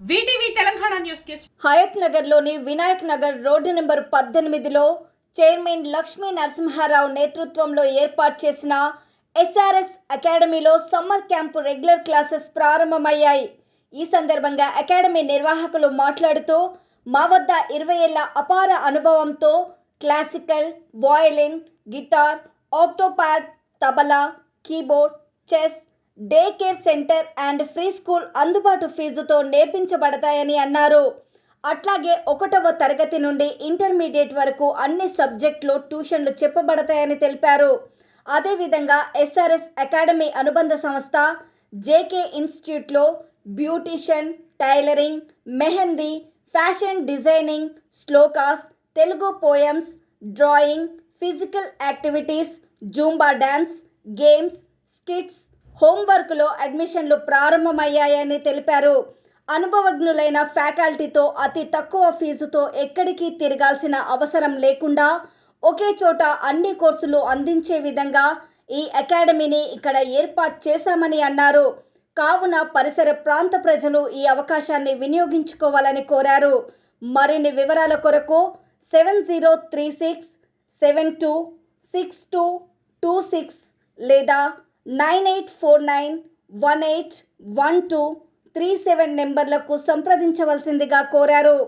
VTV Telangana న్యూస్కి Hayath Vinayak Nagar road number పద్దెనిమిదిలో chairman Lakshmi Narasimha Rao నేతృత్వంలో ఏర్పాటు చేసిన ఎస్ఆర్ఎస్ అకాడమీలో సమ్మర్ క్యాంపు రెగ్యులర్ క్లాసెస్ ప్రారంభమయ్యాయి. ఈ సందర్భంగా అకాడమీ నిర్వాహకులు మాట్లాడుతూ మా వద్ద ఇరవై ఏళ్ళ అపార అనుభవంతో classical violin guitar octopad tabla keyboard chess day care centre and free school అందుబాటు ఫీజుతో నేర్పించబడతాయని అన్నారు. అట్లాగే ఒకటవ తరగతి నుండి ఇంటర్మీడియట్ వరకు అన్ని సబ్జెక్టులు ట్యూషన్లు చెప్పబడతాయని తెలిపారు. అదేవిధంగా ఎస్ఆర్ఎస్ అకాడమీ అనుబంధ సంస్థ జేకే ఇన్స్టిట్యూట్లో beautician tailoring mehndi fashion designing shlokas Telugu poems drawing physical activities zumba dance games skits హోంవర్క్లో అడ్మిషన్లు ప్రారంభమయ్యాయని తెలిపారు. అనుభవజ్ఞులైన ఫ్యాకల్టీతో అతి తక్కువ ఫీజుతో ఎక్కడికి తిరగాల్సిన అవసరం లేకుండా ఒకే చోట అన్ని కోర్సులు అందించే విధంగా ఈ అకాడమీని ఇక్కడ ఏర్పాటు చేశామని అన్నారు. కావున పరిసర ప్రాంత ప్రజలు ఈ అవకాశాన్ని వినియోగించుకోవాలని కోరారు. మరిన్ని వివరాల కొరకు seven zero three six seven two six two two six లేదా nine eight four nine one eight one two three seven నెంబర్లకు సంప్రదించవలసిందిగా కోరారు.